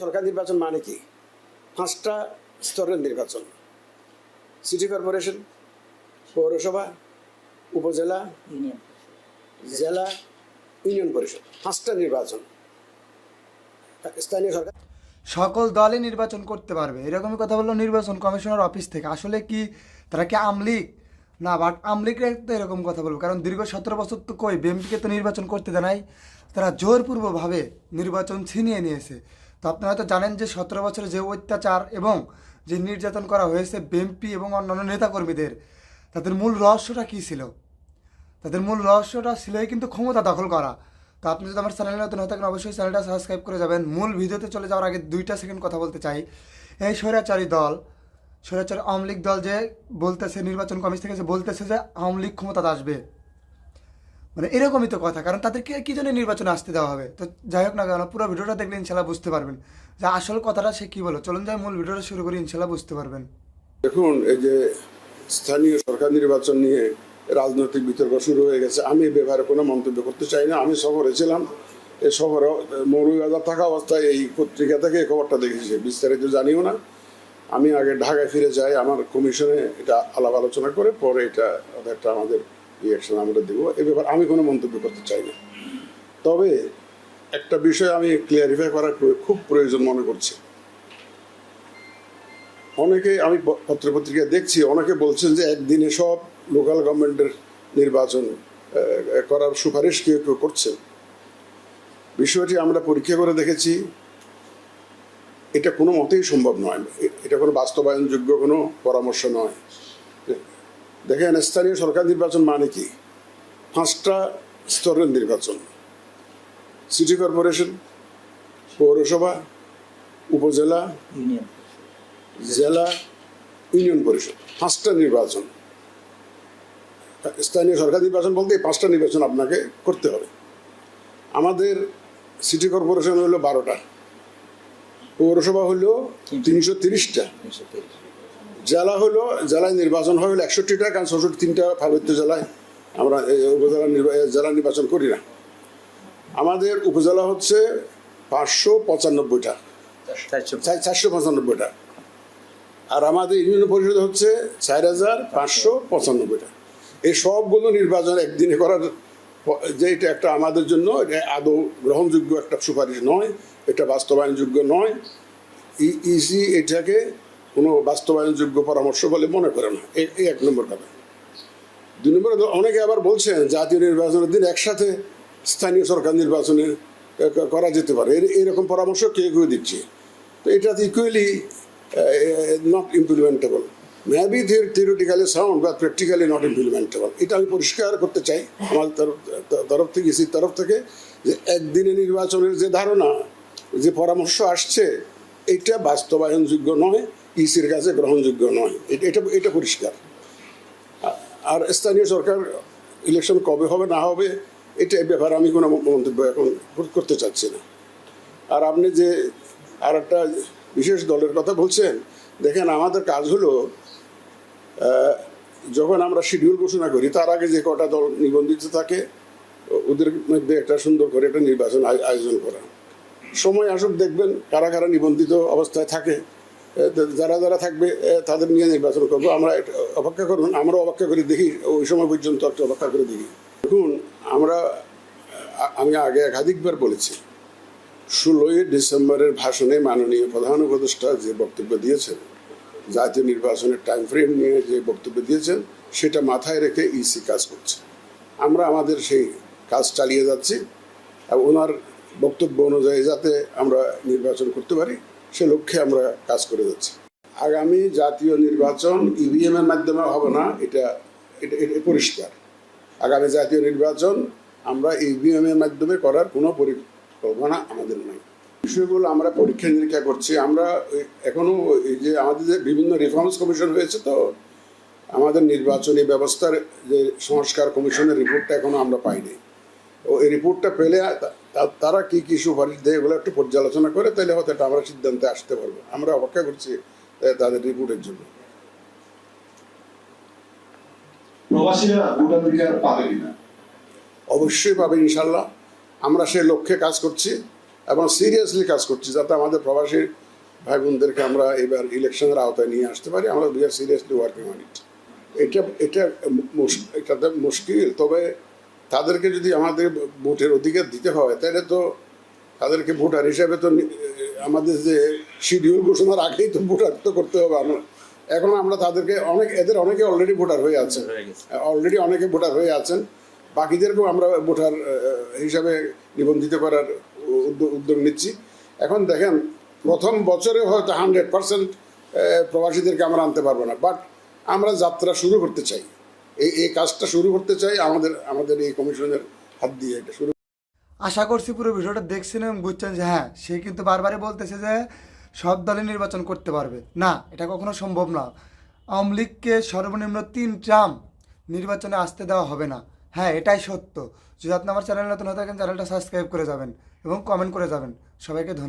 সরকার নির্বাচন মানে কি? পাঁচটা স্তরের নির্বাচন। সিটি কর্পোরেশন পৌরসভা উপজেলা জেলা ইউনিয়ন পরিষদ। পাঁচটা নির্বাচন। স্থানীয় সরকার সকল দলই নির্বাচন করতে পারবে। এরকমই কথা বলল নির্বাচন কমিশনার অফিস থেকে। আসলে কি তারা কি আমলিক না বাট আমলিকরা তো এরকম কথা বলব। কারণ দীর্ঘ সতেরো বছর তো কই বিএমপিকে তো নির্বাচন করতে দেয় নাই। তারা জোরপূর্বভাবে নির্বাচন ছিনিয়ে নিয়েছে। তো আপনারা তো জানেন যে সতেরো বছরে যে অত্যাচার এবং যে নির্যাতন করা হয়েছে বিএমপি এবং অন্যান্য নেতাকর্মীদের, তাদের মূল রহস্যটা কী ছিল? তাদের মূল রহস্যটা ছিলই কিন্তু ক্ষমতা দখল করা। তো আপনি যদি আমার চ্যানেলে নতুন হয়ে থাকেন, অবশ্যই চ্যানেলটা সাবস্ক্রাইব করে যাবেন। মূল ভিডিওতে চলে যাওয়ার আগে দুইটা সেকেন্ড কথা বলতে চাই। এই স্বৈরাচারী দল, স্বৈরাচারী আওয়ামী লীগ দল যে বলতেছে, নির্বাচন কমিশন থেকে যে বলতেছে যে আওয়ামী লীগ ক্ষমতাতে আসবে। মানে এরকমই তো কথা, কারণ তাদেরকে কি জন্য নির্বাচনে আসতে দেওয়া হবে? তো যাই হোক না কেন, পুরো ভিডিওটা দেখলে ইনশাল্লাহ বুঝতে পারবেন যে আসল কথাটা সে কী বলো। চলুন যাই, মূল ভিডিওটা শুরু করি, ইনশাল্লাহ বুঝতে পারবেন। দেখুন, এই যে স্থানীয় সরকার নির্বাচন নিয়ে রাজনৈতিক বিতর্ক শুরু হয়ে গেছে। আমি এ ব্যাপারে কোনো মন্তব্য করতে চাই না। আমি শহরে ছিলাম। এই শহরে মৌলভীবাজার থাকা অবস্থায় এই পত্রিকা থেকে এই খবরটা দেখেছি। বিস্তারিত জানিও না। আমি আগে ঢাকায় ফিরে যাই, আমার কমিশনে এটা আলাপ আলোচনা করে পরে এটা একটা আমাদের রিয়াকশন আমরা দেবো। এ ব্যাপারে আমি কোনো মন্তব্য করতে চাই না। তবে একটা বিষয় আমি ক্লিয়ারিফাই করার খুব প্রয়োজন মনে করছি। অনেকে আমি পত্রপত্রিকায় দেখছি, অনেকে বলছেন যে একদিনে সব লোকাল গভর্নমেন্টের নির্বাচন করার সুপারিশ কেউ কেউ করছেন বিষয়টি আমরা পরীক্ষা করে দেখেছি। এটা কোনো মতেই সম্ভব নয়। এটা কোনো বাস্তবায়নযোগ্য কোনো পরামর্শ নয়। দেখেন স্থানীয় সরকার নির্বাচন মানে কি? পাঁচটা স্তরের নির্বাচন। সিটি কর্পোরেশন পৌরসভা উপজেলা জেলা ইউনিয়ন পরিষদ। পাঁচটা নির্বাচন। স্থানীয় সরকার নির্বাচন বলতে এই পাঁচটা নির্বাচন আপনাকে করতে হবে। আমাদের সিটি কর্পোরেশন হলো বারোটা। পৌরসভা হলো তিনশো তিরিশটা। জেলা হলো জেলায় নির্বাচন হয় হলো একষট্টিটা কারণ চৌষট্টি তিনটা পার্বত্য জেলায় আমরা উপজেলা জেলা নির্বাচন করি না। আমাদের উপজেলা হচ্ছে পাঁচশো পঁচানব্বইটা। চারশো পঁচানব্বইটা। আর আমাদের ইউনিয়ন পরিষদ হচ্ছে চার হাজার পাঁচশো পঁচানব্বইটা। এই সবগুলো নির্বাচন একদিনে করার যে এটা একটা আমাদের জন্য এটা আদৌ গ্রহণযোগ্য একটা সুপারিশ নয় এটা বাস্তবায়নযোগ্য নয়। ইসি এটাকে কোনো বাস্তবায়নযোগ্য পরামর্শ বলে মনে করে না। এই এক নম্বর কথা দুই নম্বর অনেকে আবার বলছেন, জাতীয় নির্বাচনের দিন একসাথে স্থানীয় সরকার নির্বাচনে করা যেতে পারে। এর- এরকম পরামর্শ কেউ কেউ দিচ্ছে? তো এটা equally not implementable maybe theoretically sound বা প্র্যাকটিক্যালি নট ইমপ্লিমেন্টেবল এটা আমি পরিষ্কার করতে চাই তরফ তরফ থেকে, ইসির তরফ থেকে, যে একদিনে নির্বাচনের যে ধারণা, যে পরামর্শ আসছে, এটা বাস্তবায়নযোগ্য নয়। ইসির কাছে গ্রহণযোগ্য নয়। এটা এটা পরিষ্কার। আর স্থানীয় সরকার ইলেকশন কবে হবে, না হবে, এটা ব্যাপারে আমি কোনো মন্তব্য এখন করতে চাচ্ছি না। আর আপনি যে আর একটা বিশেষ দলের কথা বলছেন, দেখেন আমাদের কাজ হলো যখন আমরা শিডিউল ঘোষণা করি, তার আগে যে কটা দল নিবন্ধিত থাকে, ওদের মধ্যে একটা সুন্দর করে একটা নির্বাচন আয়োজন করা। সময় আসুক দেখবেন কারা কারা নিবন্ধিত অবস্থায় থাকে। যারা যারা থাকবে তাদের নিয়ে নির্বাচন করব। আমরা অপেক্ষা করুন, আমরা অপেক্ষা করে দেখি, ওই সময় পর্যন্ত একটা অপেক্ষা করে দেখি। দেখুন, আমরা আমি আগে একাধিকবার বলেছি, ষোলোই ডিসেম্বরের ভাষণে মাননীয় প্রধান উপদেষ্টা যে বক্তব্য দিয়েছেন, জাতীয় নির্বাচনের টাইম ফ্রেম নিয়ে যে বক্তব্য দিয়েছেন, সেটা মাথায় রেখে ইসি কাজ করছে। আমরা আমাদের সেই কাজ চালিয়ে যাচ্ছি ওনার বক্তব্য অনুযায়ী যাতে আমরা নির্বাচন করতে পারি। সে লক্ষ্যে আমরা কাজ করে যাচ্ছি। আগামী জাতীয় নির্বাচন ইভিএম এর মাধ্যমে হবে না, এটা এটা পরিষ্কার। আগামী জাতীয় নির্বাচন আমরা ইভিএম এর মাধ্যমে করার কোনো পরিকল্পনা আমাদের নাই। বিষয়গুলো আমরা পরীক্ষা নিরীক্ষা করছি। আমরা এখনও এই যে আমাদের যে বিভিন্ন রিফর্মস কমিশন হয়েছে তো, আমাদের নির্বাচনী ব্যবস্থার যে সংস্কার কমিশনের রিপোর্টটা এখনও আমরা পাইনি। ও এই রিপোর্টটা পেলে তারা কি কি সুপারিশ দেয় এগুলো একটু পর্যালোচনা করে তাহলে হয়তো এটা আমরা সিদ্ধান্তে আসতে পারব। আমরা অপেক্ষা করছি তাদের রিপোর্টের জন্য। প্রবাসীরা ভোটাধিকার পাবে কিনা? অবশ্যই পাবে ইনশাল্লাহ। আমরা সেই লক্ষ্যে কাজ করছি এবং সিরিয়াসলি কাজ করছি যাতে আমাদের প্রবাসী ভাই বোনদেরকে আমরা এবার ইলেকশনের আওতায় নিয়ে আসতে পারি। আমরা we are seriously working on it. এটা এটা এটাতে মুশকিল তবে তাদেরকে যদি আমাদের ভোটের অধিকার দিতে হয় তাহলে তো তাদেরকে ভোটার হিসাবে তো আমাদের যে শিডিউল ঘোষণার আগেই তো ভোটার তো করতে হবে। আমরা এখন আমরা তাদেরকে অনেক এদের অনেকে অলরেডি ভোটার হয়ে আছেন। অলরেডি অনেকে ভোটার হয়ে আছেন। বাকিদেরকেও আমরা ভোটার হিসাবে নিবন্ধিত করার উদ্যোগ উদ্যোগ নিচ্ছি। এখন দেখেন প্রথম বছরে হয়তো হান্ড্রেড পার্সেন্ট প্রবাসীদেরকে আমরা আনতে পারব না। বাট আমরা যাত্রা শুরু করতে চাই। এই এই কাজটা শুরু করতে চাই, আমাদের আমাদের এই কমিশনের হাত দিয়ে এটা শুরু। আশা করছি পুরো ভিডিওটা দেখছেন এবং বুঝছেন যে হ্যাঁ সে কিন্তু বারবারই বলতেছে যে সব দলে নির্বাচন করতে পারবে। না, এটা কখনো সম্ভব না। আওয়ামী লীগকে সর্বনিম্ন তিন ট্রাম নির্বাচনে আসতে দেওয়া হবে না। হ্যাঁ এটাই সত্য। যদি আপনি আমার চ্যানেল নতুন হয়ে থাকেন, চ্যানেলটা সাবস্ক্রাইব করে যাবেন এবং কমেন্ট করে যাবেন। সবাইকে ধন্যবাদ।